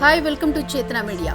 Hi welcome to Chetana media.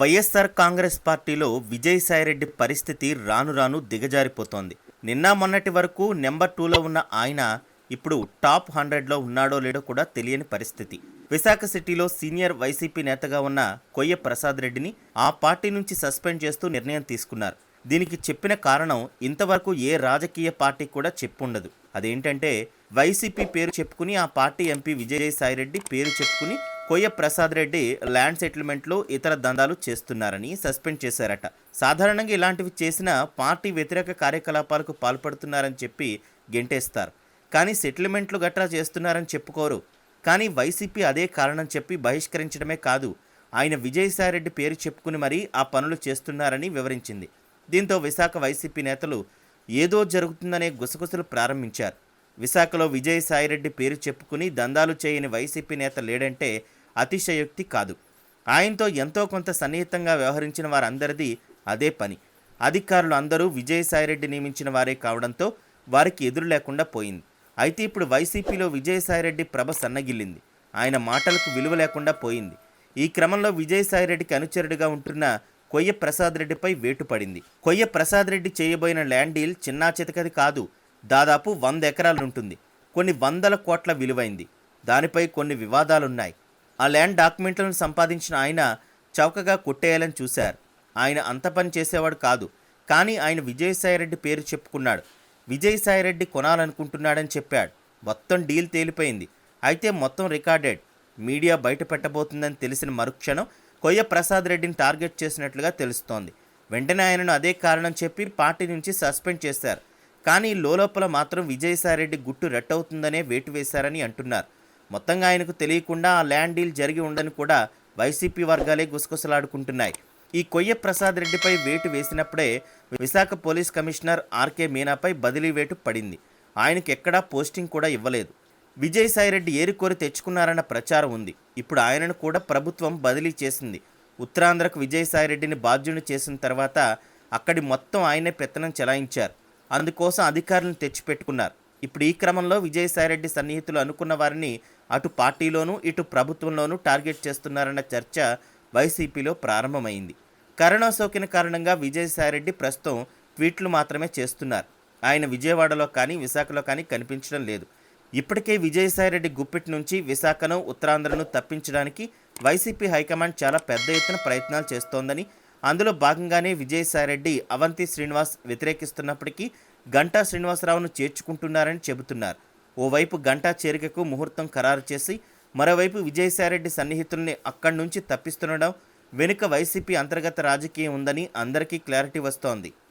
YSR Congress పార్టీలో విజయసాయిరెడ్డి పరిస్థితి రాను రాను దిగజారిపోతోంది. నిన్న మొన్నటి వరకు నెంబర్ టూలో ఉన్న ఆయన ఇప్పుడు టాప్ హండ్రెడ్లో ఉన్నాడో లేడో కూడా తెలియని పరిస్థితి. విశాఖ సిటీలో సీనియర్ వైసీపీ నేతగా ఉన్న కొయ్య ప్రసాద్ రెడ్డిని ఆ పార్టీ నుంచి సస్పెండ్ చేస్తూ నిర్ణయం తీసుకున్నారు. దీనికి చెప్పిన కారణం ఇంతవరకు ఏ రాజకీయ పార్టీ కూడా చెప్పుండదు. అదేంటంటే వైసీపీ పేరు చెప్పుకుని ఆ పార్టీ ఎంపీ విజయసాయిరెడ్డి పేరు చెప్పుకుని కొయ్య ప్రసాద్ రెడ్డి ల్యాండ్ సెటిల్మెంట్లు ఇతర దందాలు చేస్తున్నారని సస్పెండ్ చేశారట. సాధారణంగా ఇలాంటివి చేసిన పార్టీ వ్యతిరేక కార్యకలాపాలకు పాల్పడుతున్నారని చెప్పి గెంటేస్తారు. కానీ సెటిల్మెంట్లు గట్రా చేస్తున్నారని చెప్పుకోరు. కానీ వైసీపీ అదే కారణం చెప్పి బహిష్కరించడమే కాదు ఆయన విజయసాయిరెడ్డి పేరు చెప్పుకుని మరీ ఆ పనులు చేస్తున్నారని వివరించింది. దీంతో విశాఖ వైసీపీ నేతలు ఏదో జరుగుతుందనే గుసగుసలు ప్రారంభించారు. విశాఖలో విజయసాయిరెడ్డి పేరు చెప్పుకుని దందాలు చేయని వైసీపీ నేత లేడంటే అతిశయోక్తి కాదు. ఆయనతో ఎంతో కొంత సన్నిహితంగా వ్యవహరించిన వారందరిది అదే పని. అధికారులు అందరూ విజయసాయిరెడ్డి నియమించిన వారే కావడంతో వారికి ఎదురు లేకుండా పోయింది. అయితే ఇప్పుడు వైసీపీలో విజయసాయిరెడ్డి ప్రభ సన్నగిల్లింది. ఆయన మాటలకు విలువ లేకుండా పోయింది. ఈ క్రమంలో విజయసాయిరెడ్డికి అనుచరుడిగా ఉంటున్న కొయ్య ప్రసాద్ రెడ్డిపై వేటు పడింది. కొయ్య ప్రసాద్ రెడ్డి చేయబోయిన ల్యాండ్ డీల్ చిన్నా చితకది కాదు. దాదాపు వంద ఎకరాలు ఉంటుంది కొన్ని వందల కోట్ల విలువైంది. దానిపై కొన్ని వివాదాలున్నాయి. ఆ ల్యాండ్ డాక్యుమెంట్లను సంపాదించిన ఆయన చౌకగా కొట్టేయాలని చూశారు. ఆయన అంత పని చేసేవాడు కాదు కానీ ఆయన విజయసాయిరెడ్డి పేరు చెప్పుకున్నాడు. విజయసాయిరెడ్డి కొనాలనుకుంటున్నాడని చెప్పాడు. మొత్తం డీల్ తేలిపోయింది. అయితే మొత్తం రికార్డెడ్. మీడియా బయట పెట్టబోతుందని తెలిసిన మరుక్షణం కొయ్య ప్రసాద్ రెడ్డిని టార్గెట్ చేసినట్లుగా తెలుస్తోంది. వెంటనే ఆయనను అదే కారణం చెప్పి పార్టీ నుంచి సస్పెండ్ చేశారు. కానీ లోలోపల మాత్రం విజయసాయిరెడ్డి గుట్టు రెట్టవుతుందనే వేటు వేశారని అంటున్నారు. మొత్తంగా ఆయనకు తెలియకుండా ఆ ల్యాండ్ డీల్ జరిగి ఉండని కూడా వైసీపీ వర్గాలే గుసగుసలాడుకుంటున్నాయి. ఈ కొయ్య ప్రసాద్ రెడ్డిపై వేటు వేసినప్పుడే విశాఖ పోలీస్ కమిషనర్ ఆర్కే మీనాపై బదిలీ వేటు పడింది. ఆయనకి ఎక్కడా పోస్టింగ్ కూడా ఇవ్వలేదు. విజయసాయిరెడ్డి ఏరుకోరి తెచ్చుకున్నారన్న ప్రచారం ఉంది. ఇప్పుడు ఆయనను కూడా ప్రభుత్వం బదిలీ చేసింది. ఉత్తరాంధ్రకు విజయసాయిరెడ్డిని బాధ్యుని చేసిన తర్వాత అక్కడి మొత్తం ఆయనే పెత్తనం చెలాయించారు. అందుకోసం అధికారులను తెచ్చిపెట్టుకున్నారు. ఇప్పుడు ఈ క్రమంలో విజయసాయిరెడ్డి సన్నిహితులు అనుకున్న వారిని అటు పార్టీలోనూ ఇటు ప్రభుత్వంలోనూ టార్గెట్ చేస్తున్నారన్న చర్చ వైసీపీలో ప్రారంభమైంది. కరోనా సోకిన కారణంగా విజయసాయిరెడ్డి ప్రస్తుతం ట్వీట్లు మాత్రమే చేస్తున్నారు. ఆయన విజయవాడలో కానీ విశాఖలో కానీ కనిపించడం లేదు. ఇప్పటికే విజయసాయిరెడ్డి గుప్పిటి నుంచి విశాఖను ఉత్తరాంధ్రను తప్పించడానికి వైసీపీ హైకమాండ్ చాలా పెద్ద ఎత్తున ప్రయత్నాలు చేస్తోందని అందులో భాగంగానే విజయసాయిరెడ్డి అవంతి శ్రీనివాస్ వ్యతిరేకిస్తున్నప్పటికీ గంటా శ్రీనివాసరావును చేర్చుకుంటున్నారని చెబుతున్నారు. ఓవైపు గంటా చేరికకు ముహూర్తం ఖరారు చేసి మరోవైపు విజయసాయిరెడ్డి సన్నిహితుల్ని అక్కడి నుంచి తప్పిస్తుండడం వెనుక వైసీపీ అంతర్గత రాజకీయం ఉందని అందరికీ క్లారిటీ వస్తోంది.